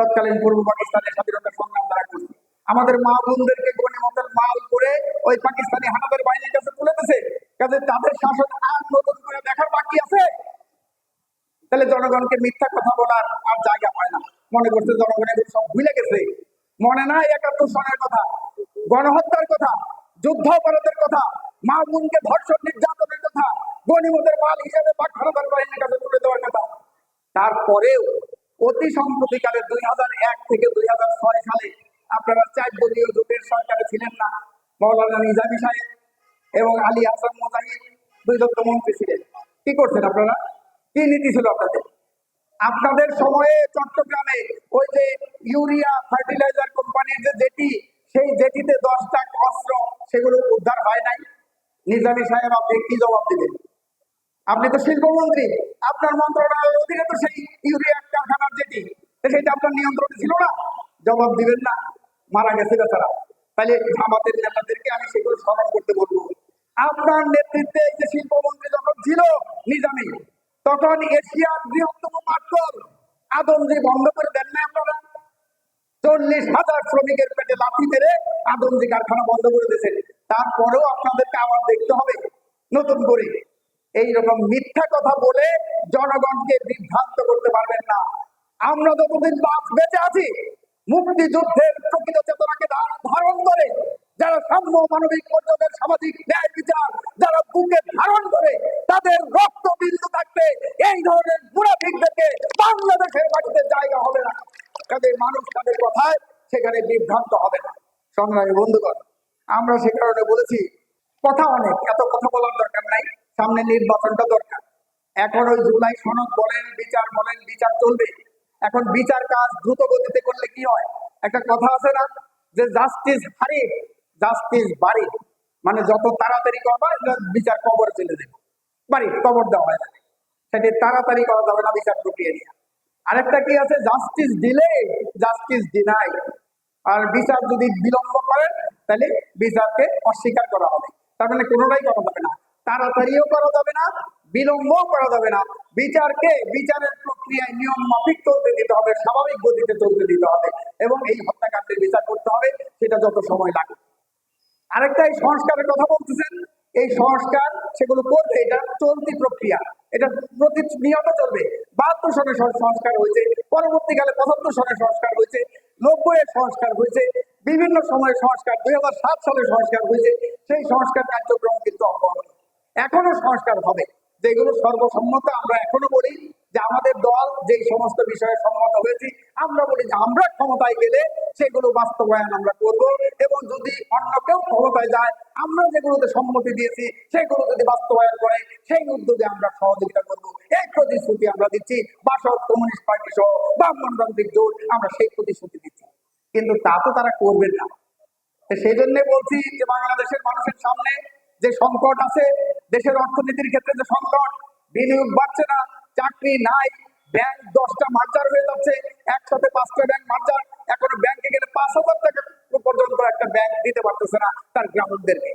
তৎকালীন পূর্ব পাকিস্তানের স্বাধীনতা সংগ্রাম দ্বারা করছে। আমাদের মা বোনদেরকে গণিমতের মাল করে ওই পাকিস্তানি হানাদের বাহিনীর কাছে তুলে দিছে। কাজে তাদের শাসন আর নতুন করে দেখার বাকি আছে। তাহলে জনগণকে মিথ্যা কথা বলার আর জায়গা হয় না। মনে করছে জনগণ এগুলো সব ভুলে গেছে। মনে নাই একাত্তর সনের কথা, গণহত্যার কথা, যুদ্ধ অপরাধের কথা, মা বোনকে ধর্ষণ নির্যাতনের কথা, গণিমতের মাল হিসেবে পাক ভারতের বাহিনীর কাছে তুলে দেওয়ার কথা। তারপরেও অতি সম্প্রতিকালে দুই হাজার এক থেকে দুই হাজার ছয় সালে আপনারা চার দলীয় জোটের সরকারে ছিলেন না। মৌলানা নিজামী সাহেব এবং আলী হাসান মোজাহিদ দুই দত্ত মন্ত্রী ছিলেন। কি করছেন আপনারা? কি নীতি ছিল আপনাদের? আপনাদের সময়ে চট্টগ্রামে ওই যে ইউরিয়া ফার্টিলাইজার কোম্পানির যে জেটি, সেই জেটিতে দশটা অস্ত্র সেগুলো উদ্ধার হয় নাই। নিজামী সাহেব, আপনি কি জবাব দিবেন আপনি তো শিল্পমন্ত্রী। আপনার মন্ত্রণালয়ের অধীনে তো সেই ইউরিয়া কারখানার যেটি সেটা আপনার নিয়ন্ত্রণে ছিল না? জবাব দিবেন না। মারা গেছে বেচারা। তাহলে আমাদের নেতাদেরকে আমি সেগুলো স্মরণ করতে আপনার নেতৃত্বে যে শিল্পমন্ত্রী যখন ছিল তখন এশিয়ার বৃহত্তম পাটকল আদমজি বন্ধ করে দেন না আপনারা? চল্লিশ হাজার শ্রমিকের পেটে লাথি মেরে আদমজি কারখানা বন্ধ করে দিয়েছেন। তারপরেও আপনাদেরকে আবার দেখতে হবে। নতুন করে এইরকম মিথ্যা কথা বলে জনগণকে বিভ্রান্ত করতে পারবেন না। আমরা যতদিন বেঁচে আছি, মুক্তিযুদ্ধের প্রকৃত চেতনাকে ধারণ করে, যারা সাম্য মানবিক মর্যাদার সামাজিক ন্যায় বিচার, যারা বুকে ধারণ করে, তাদের রক্ত বিন্দু থাকবে এই ধরনের মুনাফিকদেরকে বাংলাদেশের মাটিতে জায়গা হবে না। কাজে মানুষ তাদের কথায় সেখানে বিভ্রান্ত হবে না। সংগ্রামী বন্ধুগণ, আমরা সে কারণে বলেছি, কথা অনেক, এত কথা বলার সামনে নির্বাচনটা দরকার। এখন ওই জুলাই সনদ বলেন, বিচার বলেন, বিচার চলবে। এখন বিচার কাজ দ্রুত গতিতে করলে কি হয়? একটা কথা আছে না, যে জাস্টিস হারি জাস্টিস বাড়ি। মানে যত তাড়াতাড়ি করবা বিচার কবরে চলে যাবে বাড়ি, কবর দেওয়া হয় সেটি তাড়াতাড়ি করা যাবে না বিচার প্রক্রিয়া নিয়ে। আরেকটা কি আছে? জাস্টিস দিলে জাস্টিস ডিনাই আর বিচার যদি বিলম্ব করেন, তাহলে বিচারকে অস্বীকার করা হবে। তার মানে কোনোটাই করা যাবে না। তাড়াতাড়িও করা যাবে না, বিলম্বও করা যাবে না। বিচারকে বিচারের প্রক্রিয়ায় নিয়ম মাফিক চলতে দিতে হবে, স্বাভাবিক গতিতে চলতে দিতে হবে এবং এই হত্যাকাণ্ডের বিচার করতে হবে, সেটা যত সময় লাগে আরেকটা এই সংস্কারের কথা বলতেছেন, এই সংস্কার সেগুলো করবে এটা চলতি প্রক্রিয়া, এটা প্রতি প্রতিনিয়ত চলবে। বাহাত্তর সনে সংস্কার হয়েছে, পরবর্তীকালে পঁচাত্তর সনে সংস্কার হয়েছে নব্বই এর সংস্কার হয়েছে, বিভিন্ন সময়ে সংস্কার, দুই হাজার সাত সালে সংস্কার হয়েছে, সেই সংস্কার কার্যক্রম কিন্তু অব্যাহত। এখনও সংস্কার হবে। যেগুলো সর্বসম্মত আমরা এখনও বলি যে আমাদের দল যে সমস্ত বিষয়ে সম্মত হয়েছি, আমরা বলি যে আমরা ক্ষমতায় গেলে সেগুলো বাস্তবায়ন আমরা করব এবং যদি অন্য কেউ ক্ষমতায় যায়, আমরা যেগুলোতে সম্মতি দিয়েছি, সেগুলো যদি বাস্তবায়ন করে, সেই উদ্যোগে আমরা সহযোগিতা করব। এই প্রতিশ্রুতি আমরা দিচ্ছি বাসদ কমিউনিস্ট পার্টি সহ ব্রাহ্মণতান্ত্রিক জোট, আমরা সেই প্রতিশ্রুতি দিচ্ছি। কিন্তু তা তো তারা করবেন না। সেই জন্য বলছি যে বাংলাদেশের মানুষের সামনে যে সংকট আছে, দেশের অর্থনীতির ক্ষেত্রে যে সংকট, বিনিয়োগ বাড়ছে না, চাকরি নাই ব্যাংক দশটা মার্জার হয়ে যাচ্ছে, একসাথে পাঁচটা ব্যাংক মার্জার, এখন ব্যাংকে গেলে পাঁচ হাজার টাকা পর্যন্ত একটা ব্যাংক দিতে পারতেছে না তার গ্রাহকদেরকে।